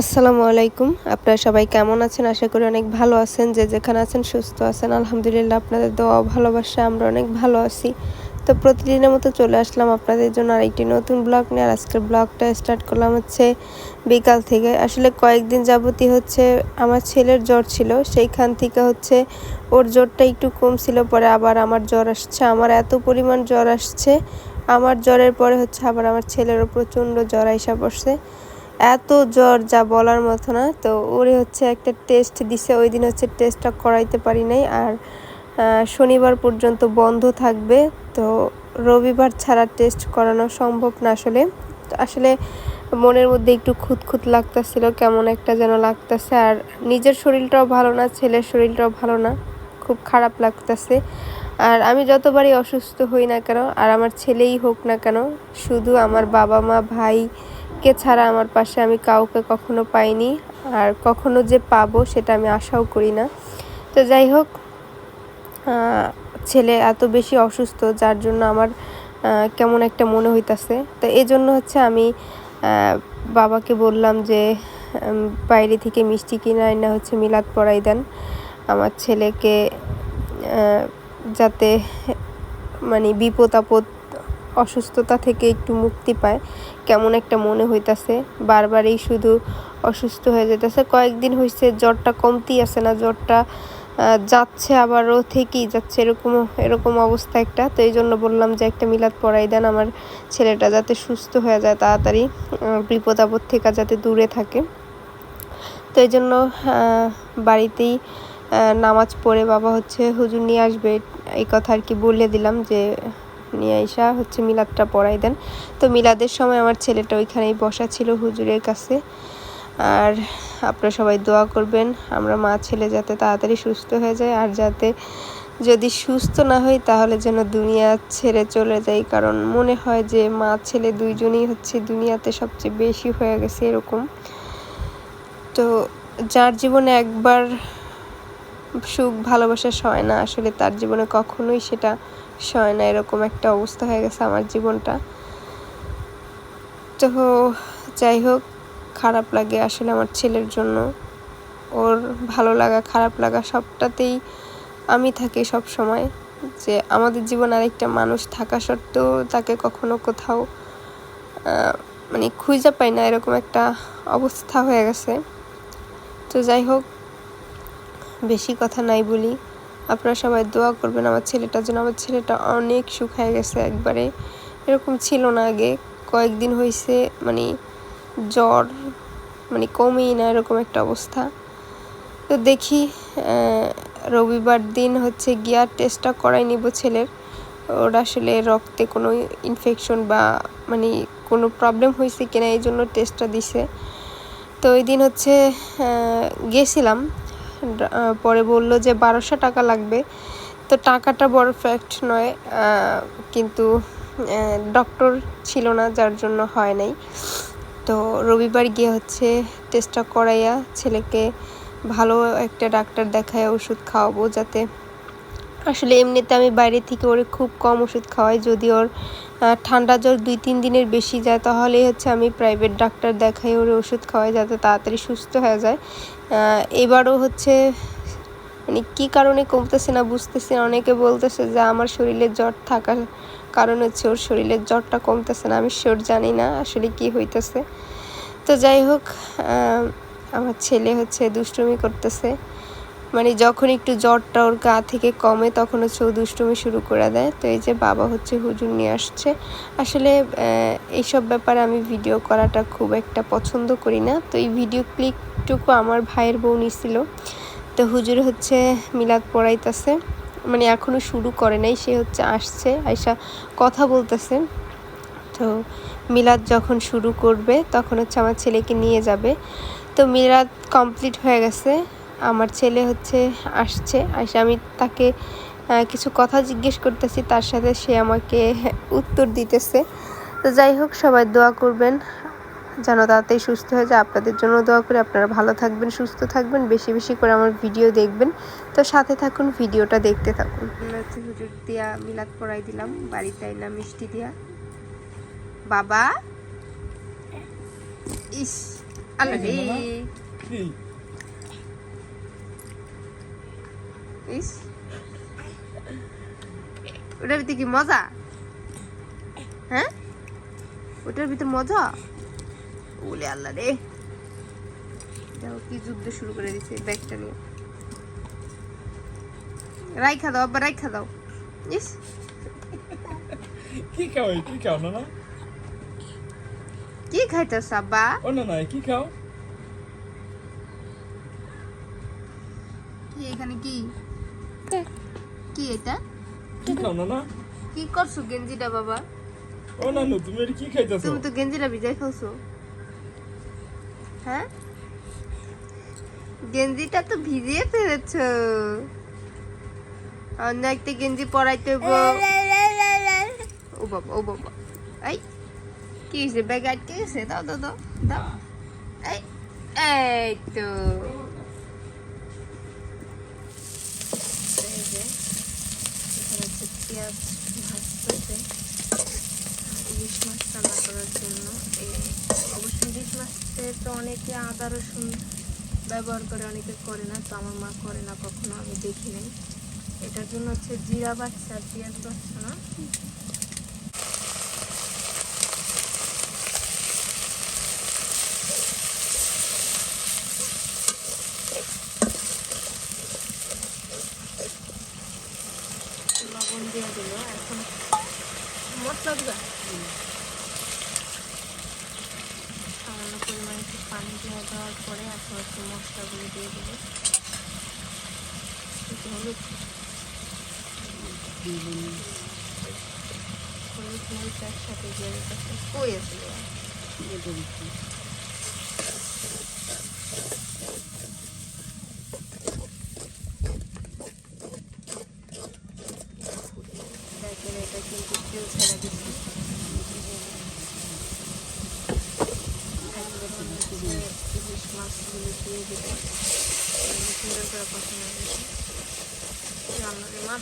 আসসালামু আলাইকুম। আপনারা সবাই কেমন আছেন? আশা করি অনেক ভালো আছেন। যে যেখানে আছেন সুস্থ আছেন। আলহামদুলিল্লাহ, আপনাদের দোয়া ভালোবাসা আমরা অনেক ভালো আছি। তো প্রতিদিনের মতো চলে আসলাম আপনাদের জন্য আরেকটি নতুন ব্লগ নিয়ে। আর আজকের ব্লগটা স্টার্ট করলাম হচ্ছে বিকাল থেকে। আসলে কয়েকদিন যাবতই হচ্ছে আমার ছেলের জ্বর ছিল। সেইখান থেকে হচ্ছে ওর জ্বরটা একটু কম ছিল পরে আবার আমার জ্বর আসছে। আমার এত পরিমাণ জ্বর আসছে। আমার জ্বরের পরে হচ্ছে আবার আমার ছেলেরও প্রচণ্ড জ্বর আইসা পড়ছে। এত জ্বর যা বলার মতো না। তো ওরে হচ্ছে একটা টেস্ট দিছে, ওই দিন হচ্ছে টেস্টটা করাইতে পারি নাই। আর শনিবার পর্যন্ত বন্ধ থাকবে। তো রবিবার ছাড়া টেস্ট করানো সম্ভব না আসলে। আসলে মনের মধ্যে একটু খুঁতখুত লাগতেছিল, কেমন একটা যেন লাগতেছে। আর নিজের শরীরটাও ভালো না, ছেলের শরীরটাও ভালো না, খুব খারাপ লাগতেছে। আর আমি যতবারই অসুস্থ হই না কেন, আর আমার ছেলেই হোক না কেন, শুধু আমার বাবা মা ভাই কে ছাড়া আমার পাশে আমি কাউকে কখনো পাইনি আর কখনো যে পাবো সেটা আমি আশাও করি না। তো যাই হোক ছেলে এত বেশি অসুস্থ যার জন্য আমার কেমন একটা মনে হইতাছে। তো এই জন্য হচ্ছে আমি বাবাকে বললাম যে বাইরে থেকে মিষ্টি কিনে না হচ্ছে মিলাদ পড়াই দেন। আমার ছেলেকে যাতে মানে বিপদ আপদ অসুস্থতা থেকে একটু মুক্তি পায়। কেমন একটা মনে হইতাছে, বারবারই শুধু অসুস্থ হয়ে যেতেছে কয়েকদিন হয়েছে জ্বরটা কমতি আছে না, জ্বরটা যাচ্ছে আবারও, থেকেই যাচ্ছে এরকম এরকম অবস্থা একটা। তো এই জন্য বললাম যে একটা মিলাদ পড়াই দেন আমার ছেলেটা যাতে সুস্থ হয়ে যায় তাড়াতাড়ি বিপদ আপদ থেকে যাতে দূরে থাকে। তো এই জন্য বাড়িতেই নামাজ পড়ে বাবা হচ্ছে হুজুর নিয়ে আসবে। এই কথা আর কি বলে দিলাম যে নিয়ে আইসা হচ্ছে মিলাদটা পড়াই দেন। তো মিলাদের সময় আমার ছেলেটা ওইখানেই বসা ছিল হুজুরের কাছে। আর আপনারা সবাই দোয়া করবেন, আমরা মা ছেলে যাতে তাড়াতাড়ি সুস্থ হয়ে যায়, আর যাতে যদি সুস্থ না হই তাহলে যেন দুনিয়া ছেড়ে চলে যাই। কারণ মনে হয় যে মা ছেলে দুইজনই হচ্ছে দুনিয়াতে সবচেয়ে বেশি হয়ে গেছে এরকম। তো যার জীবনে একবার সুখ, ভালোবাসা সয় না, আসলে তার জীবনে কখনোই সেটা সয় না এরকম একটা অবস্থা হয়ে গেছে আমার জীবনটা। তো যাই হোক, খারাপ লাগে আসলে আমার ছেলের জন্য। ওর ভালো লাগা, খারাপ লাগা সবটাতেই আমি থাকি সব সময় যে আমাদের জীবন আরেকটা মানুষ থাকা সত্ত্বেও তাকে কখনো কোথাও মানে খুঁজে পাই না, এরকম একটা অবস্থা হয়ে গেছে। তো যাই হোক, বেশি কথা নাই বলি। আপনারা সবাই দোয়া করবেন, আমার ছেলেটার জন্য। আমার ছেলেটা অনেক শুকায় গেছে একবারে। এরকম ছিল না আগে। কয়েকদিন হয়েছে মানে জ্বর মানে কমেই না এরকম একটা অবস্থা। তো দেখি রবিবার দিন হচ্ছে গিয়ার টেস্টটা করাই নিব ছেলের। ওর আসলে রক্তে কোনো ইনফেকশন বা মানে কোনো প্রবলেম হয়েছে কিনা এই জন্য টেস্টটা দিছে। তো ওই দিন হচ্ছে গেছিলাম। পরে বলল যে বারোশো টাকা লাগবে। তো টাকাটা বড় ফ্যাক্ট নয় কিন্তু ডক্টর ছিল না, যার জন্য হয় নাই। তো রবিবার গিয়ে হচ্ছে টেস্টটা করাইয়া ছেলেকে ভালো একটা ডাক্তার দেখায় ওষুধ খাওয়াবো যাতে আসলে এমনিতে আমি বাইরে থেকে ওরে খুব কম ওষুধ খাওয়াই। যদি ওর ঠান্ডা জ্বর দুই, তিন দিনের বেশি যায় তাহলে হচ্ছে আমি প্রাইভেট ডাক্তার দেখাই ওর ওষুধ খাওয়াই যাতে তাড়াতাড়ি সুস্থ হয়ে যায়। এবারও হচ্ছে মানে কী কারণে কমতেছে না বুঝতেছে না। অনেকে বলতেছে যে আমার শরীরে জ্বর থাকার কারণ হচ্ছে ওর শরীরের জ্বরটা কমতেছে না। আমি শিওর জানি না আসলে কি হইতেছে। তো যাই হোক আমার ছেলে হচ্ছে দুষ্টুমি করতেছে। মানে যখন একটু জ্বরটা ওর গা থেকে কমে, তখন হচ্ছে ও দুষ্টুমি শুরু করে দেয়। তো এই যে বাবা হচ্ছে হুজুর নিয়ে আসছে। আসলে এইসব ব্যাপারে আমি ভিডিও করাটা খুব একটা পছন্দ করি না। তো এই ভিডিও ক্লিকটুকু আমার ভাইয়ের বউ নিছিল। তো হুজুর হচ্ছে মিলাদ পড়াইতেছে। মানে এখনও শুরু করে নাই, সে হচ্ছে আসছে, আইসা কথা বলতেছে। তো মিলাদ যখন শুরু করবে, তখন হচ্ছে আমার ছেলেকে নিয়ে যাবে। তো মিলাদ কমপ্লিট হয়ে গেছে। আমার ছেলে হচ্ছে আসছে আসে আমি তাকে কিছু কথা জিজ্ঞেস করতেছি তার সাথে সে আমাকে উত্তর দিতেছে। তো যাই হোক সবাই দোয়া করবেন যেন তাড়াতাড়ি সুস্থ হয়ে যায়। আপনাদের জন্য দোয়া করে আপনারা ভালো থাকবেন সুস্থ থাকবেন বেশি বেশি করে আমার ভিডিও দেখবেন। তো সাথে থাকুন ভিডিওটা দেখতে থাকুন। হুজুর দিয়া মিলাদ পড়াই দিলাম বাড়িতে আইলাম মিষ্টি দিয়া। বাবা? ইস আল্লাহ ইস। ওটার ভিতরে কি মজা? হ্যাঁ? ওটার ভিতর মজা? বলে আল্লাহ রে। দেখো কি যুদ্ধ শুরু করে দিছে ব্যাগটা নিয়ে। রাইখা দাও আবার রাইখা দাও। ইস। কি খাও কি খাও না না কি খাইতেছ আব্বা? ও না না কি খাও? কি এখানে কি? কি? এটা? কি খাও না না কি করছ গেঞ্জিটা বাবা? ও না না তুমি এটা কি খাইতেছো? তুমি তো গেঞ্জিটা ভিজাই খাওছো হ্যাঁ? গেঞ্জিটা তো ভিজিয়ে ফেলেছো। অন্য একটা গেঞ্জি পরাইতে ও বাবা ও বাবা। এই কি হয়েছে ব্যাগ আটকে গেছে? দাও দাও দাও দাও। এই এই তো। পেঁয়াজ ইলিশ মাছ রান্না করার জন্য। অবশ্য ইলিশ মাছে তো অনেকে আদা, রসুন ব্যবহার করে অনেকে করে না, তো আমার মা করে না কখনো, আমি দেখি নাই। এটার জন্য হচ্ছে জিরা বাচ্চা, পেঁয়াজ বাচ্চা না? দিয়ে দিল এখন মশলা দিবা? সামান্য পরিমাণে একটু পানি দিয়ে দেওয়ার পরে এখন একটু মশলাগুলো দিয়ে দেবো। হলুদ। হলুদ মরিচ একসাথে দিয়ে দিতেছে কই আছে দেখেন এটা কিন্তু তেল ছেড়ে দিচ্ছে এখন হচ্ছে ইলিশ মাছগুলো দিয়ে দিবে সুন্দর করে কষানো হয়েছে রান্নার মা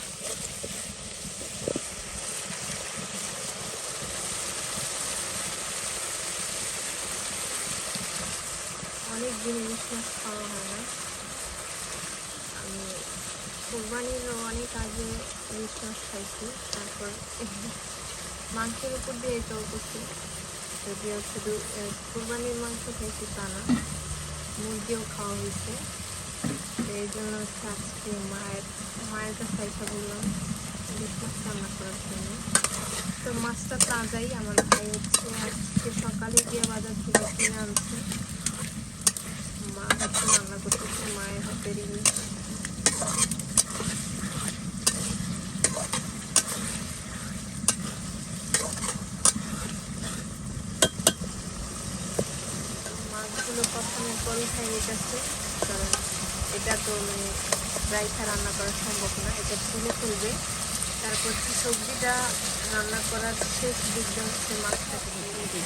অনেক দিন ইলিশ মাছ খাওয়া হয় না। আমি কোরবানির অনেক আগে ইলিশ মাছ খাইছি, তারপর মাংসের উপর দিয়ে এটাও করছি। যদিও শুধু কোরবানির মাংস খাইছি তা না, মুরগিও খাওয়া হয়েছে। এই জন্য হচ্ছে আজকে মায়ের মায়ের কাছে এসে বললাম ইলিশ রান্না করার জন্য। তো মাছটা তাজাই আমার ভাই হচ্ছে আজকে সকালে গিয়ে বাজার থেকে কিনে আনছে। মা হচ্ছে রান্না করতেছে, মায়ের হাতের ইলিশ মাছগুলো প্রথমে পরীক্ষায় নিতেছে কারণ এটা তো মানে রাইখা রান্না করা সম্ভব না, এটা তুলে ফেলবে তারপর কি সবজিটা রান্না করার শেষ দিকটা হচ্ছে মাছটাকে দিয়ে দিবে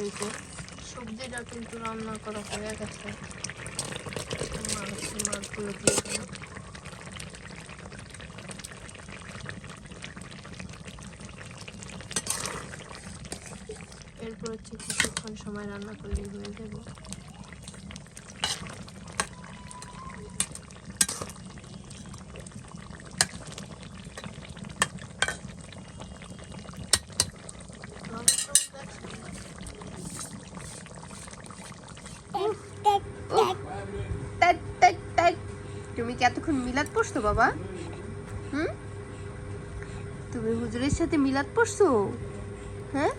এই যে, সবজিটা কিন্তু রান্না করা হয়ে গেছে। মাছ মাছগুলো দিয়ে দিলাম এরপর হচ্ছে কিছুক্ষণ সময় রান্না করলেই হয়ে যাবে। মিলাদ পড়ছো বাবা? হুম? তুমি হুজুরের সাথে মিলাদ পড়ছো? হ্যাঁ?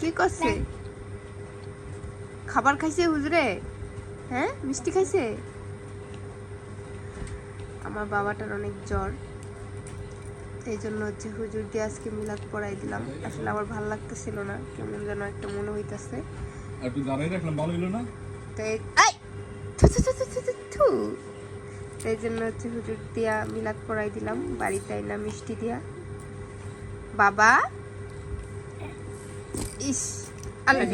কি করছে? খাবার খাইছে হুজুরে? হ্যাঁ? মিষ্টি খাইছে? আমার বাবাটার অনেক জ্বর। এই জন্য হচ্ছে হুজুর দিয়ে আজকে মিলাদ পড়াই দিলাম। আসলে আমার ভালো লাগতেছিল না কেমন যেন একটা মনে হইতাছে। একটু দাঁড়াই রাখলাম ভালো হইল না? তো এই- আই! থু, থু, থু, থু, থু, থু, থু। তো এই জন্য হচ্ছে হুজুর দিয়া মিলাদ পড়াই দিলাম বাড়িতে আইলাম মিষ্টি দিয়া। বাবা? ইস আল্লাহ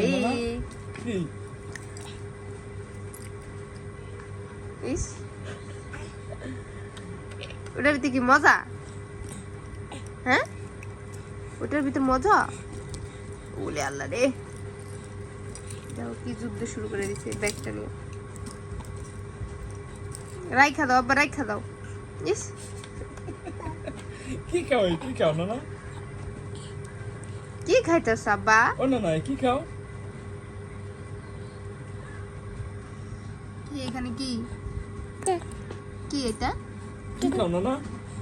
ইস। ওটার ভিতরে কি মজা? হ্যাঁ? ওটার ভিতরে মজা? ওলে আল্লাহ রে। দেখো কি যুদ্ধ শুরু করে দিছে ব্যাগটা নিয়ে। রাইখা দাও আবার রাইখা দাও ইস কি খাও কি খাও না না কি খাইতেছ আব্বা ও না না কি খাও কি এখানে কি কি এটা কি খাও না না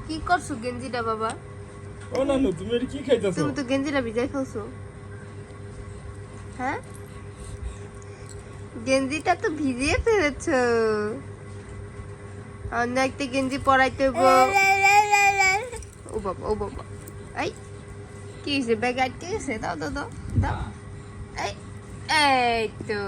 কি করছ গেঞ্জিটা বাবা ও না না তুমি কি খাইতেছো তুমি তো গেঞ্জিটা ভিজাই ফেলছো হ্যাঁ গেঞ্জিটা তো ভিজিয়ে ফেলেছো অন্য একটা গেঞ্জি পরাইতে হইব। ও বাবা ও বাবা। এই, কি হয়েছে ব্যাগ আটকে গেছে? দাও দাও দাও দাও। এই এই তো।